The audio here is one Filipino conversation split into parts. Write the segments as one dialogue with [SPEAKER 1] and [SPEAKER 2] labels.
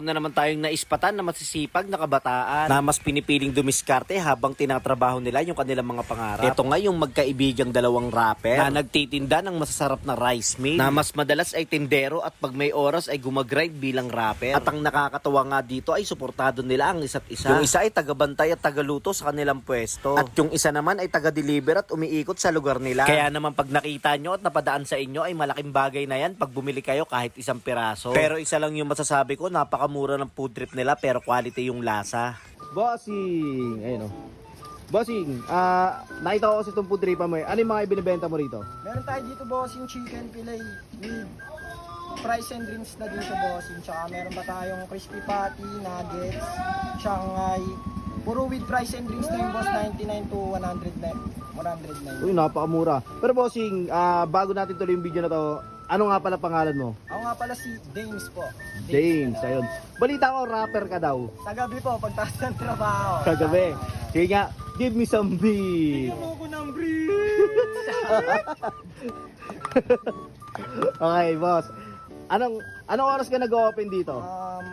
[SPEAKER 1] meron na naman tayong naispatan na masisipag na kabataan na mas pinipiling dumiskarte habang tinatrabaho nila yung kanilang mga pangarap. Ito nga yung magkaibigang dalawang rapper na nagtitinda ng masasarap na rice meal na mas madalas ay tindero at pag may oras ay gumagrind bilang rapper. At ang nakakatawa nga dito ay suportado nila ang isa't isa. Yung isa ay tagabantay at tagaluto sa kanilang pwesto. At yung isa naman ay taga-deliver at umiikot sa lugar nila. Kaya naman pag nakita nyo at napadaan sa inyo ay malaking bagay na yan pag bumili kayo kahit isang piraso. Pero isa lang yung masasabi ko, napakamura ng food trip nila pero quality yung lasa.
[SPEAKER 2] Bossing! Ayun o. Bossing, ah, nakita ko kasi itong food tripa mo eh. Ano yung mga ibinibenta mo rito?
[SPEAKER 3] Meron tayo dito boss yung chicken fillet with fries and drinks na dito boss. Tsaka meron pa tayong crispy patty, nuggets, shanghai. Puro with fries and drinks na yung boss, 99 to 100 na. 109.
[SPEAKER 2] Uy, napakamura. Pero bossing, ah, bago natin tuloy yung video na to, ano nga pala pangalan mo?
[SPEAKER 3] Ako nga pala si Dames po.
[SPEAKER 2] James, ayun. Balita ko, rapper ka daw.
[SPEAKER 3] Sa gabi po, pagtaas ng trabaho.
[SPEAKER 2] Kagabi. Sige nga, give me some beat.
[SPEAKER 3] Bigyan mo ko ng breeze!
[SPEAKER 2] Okay, boss. Anong anong oras ka nag-open dito?
[SPEAKER 3] um,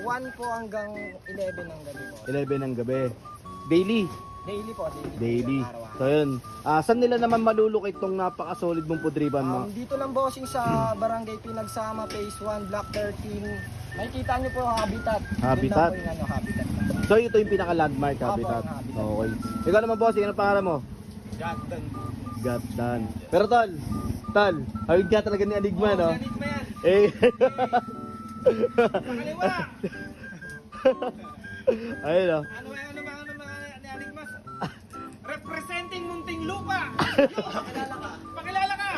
[SPEAKER 3] 1 po hanggang 11 ng gabi po.
[SPEAKER 2] 11 ng gabi. Daily.
[SPEAKER 3] Daily po, daily.
[SPEAKER 2] Daily.
[SPEAKER 3] Araw-araw.
[SPEAKER 2] So yun. Ah, saan nila naman malulukit tong napaka-solid mong pudriban mo?
[SPEAKER 3] Um, dito lang bossing sa Barangay Pinagsama, Phase 1, Block 13. Makikita nyo po ang habitat.
[SPEAKER 2] Habitat?
[SPEAKER 3] Yun lang po yung ano, habitat.
[SPEAKER 2] So ito yung pinaka-landmark habitat.
[SPEAKER 3] ang habitat.
[SPEAKER 2] Okay. Ikaw naman boss, ano pangalan mo?
[SPEAKER 3] Gatan.
[SPEAKER 2] Got done. Pero tol, tol, hawid ka talaga ni Enigma, no?
[SPEAKER 3] mo yan.
[SPEAKER 2] Eh,
[SPEAKER 3] Pakaliwa!
[SPEAKER 2] ayun no.
[SPEAKER 3] Ano ano ano? Representing Munting Lupa! Pakilala ka! Pakilala ka!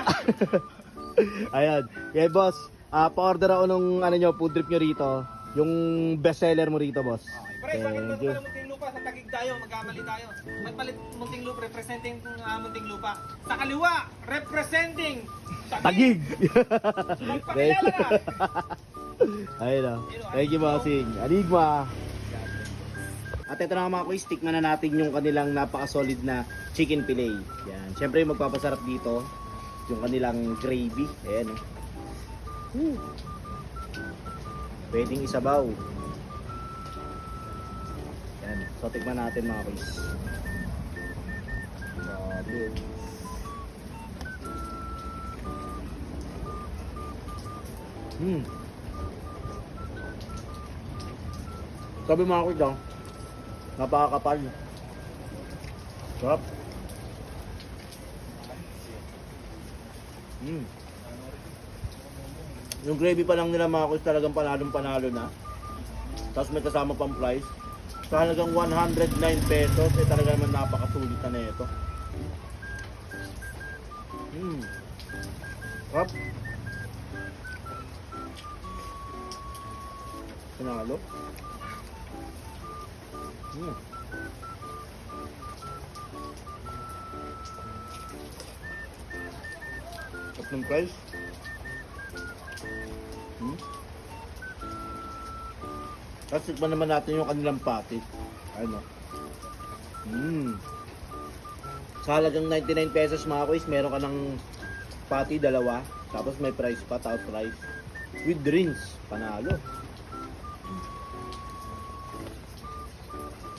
[SPEAKER 2] Ayan. Kaya boss, ah pa-order ako nung ano nyo, food trip nyo rito. Yung best seller mo rito, boss.
[SPEAKER 4] Pre, bakit
[SPEAKER 2] Thank
[SPEAKER 4] ba pala munting lupa? Sa tagig tayo, magkamali tayo. Magpalit munting lupa, representing uh, munting lupa. Sa kaliwa, representing
[SPEAKER 2] Tagig!
[SPEAKER 4] Magpakilala ka!
[SPEAKER 2] Ayun o. Thank you, bossing. Enigma. At ito na mga quiz, tikman na natin yung kanilang napaka-solid na chicken fillet. Yan. Siyempre yung magpapasarap dito, yung kanilang gravy. Ayan o. Woo. Pwedeng isabaw. Yan. So tikman natin mga quiz. Grabe. Hmm. Sabi mga quiz daw, napakakapal. Sarap. Mm. Yung gravy pa lang nila mga quiz talagang panalong panalo na. Tapos may kasama pang fries. Sa halagang 109 pesos, eh talaga naman napakasulit na nito. Mm. Sarap. Panalo. Mm. At ng price. Hmm? Tapos tikman naman natin yung kanilang patty. Ano? Hmm. Sa halagang 99 pesos mga kuys, meron ka ng patty dalawa. Tapos may price pa, tapos rice. With drinks. Panalo.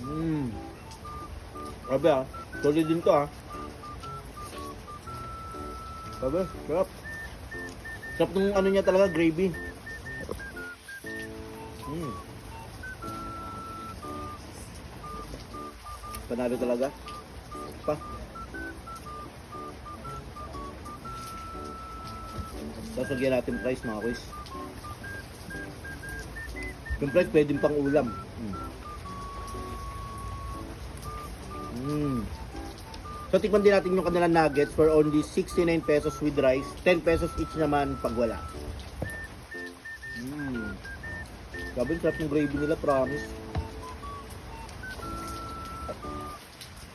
[SPEAKER 2] Hmm. Grabe ah. Solid din to ah. Grabe, sarap. Sarap nung ano niya talaga, gravy. Hmm. Panalo talaga. Pa. Tapos lagyan natin price mga kuys. Yung price pwedeng pang ulam. Mm. So tikman din natin yung kanilang nuggets for only 69 pesos with rice. 10 pesos each naman pag wala. Mm. Grabe, ang sarap ng gravy nila, promise.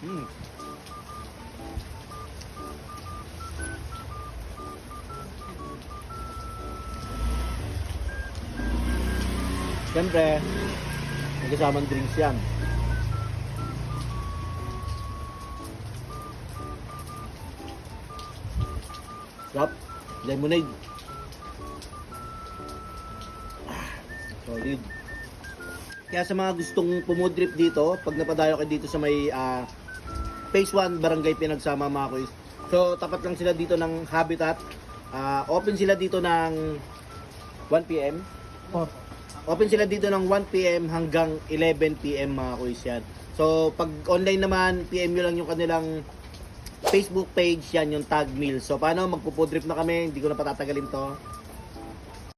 [SPEAKER 2] Mm. Siyempre, may kasamang drinks yan. Sarap. Lemonade. Ah, solid. Kaya sa mga gustong pumudrip dito, pag napadayo kayo dito sa may ah, Phase 1 Barangay Pinagsama mga kuys. So tapat lang sila dito ng Habitat. Ah, open sila dito ng 1 PM.
[SPEAKER 3] Oh.
[SPEAKER 2] Open sila dito ng 1 PM hanggang 11 PM mga kuys yan. So pag online naman, PM nyo lang yung kanilang Facebook page yan yung tag meal. So paano magpupudrip na kami, hindi ko na patatagalin to.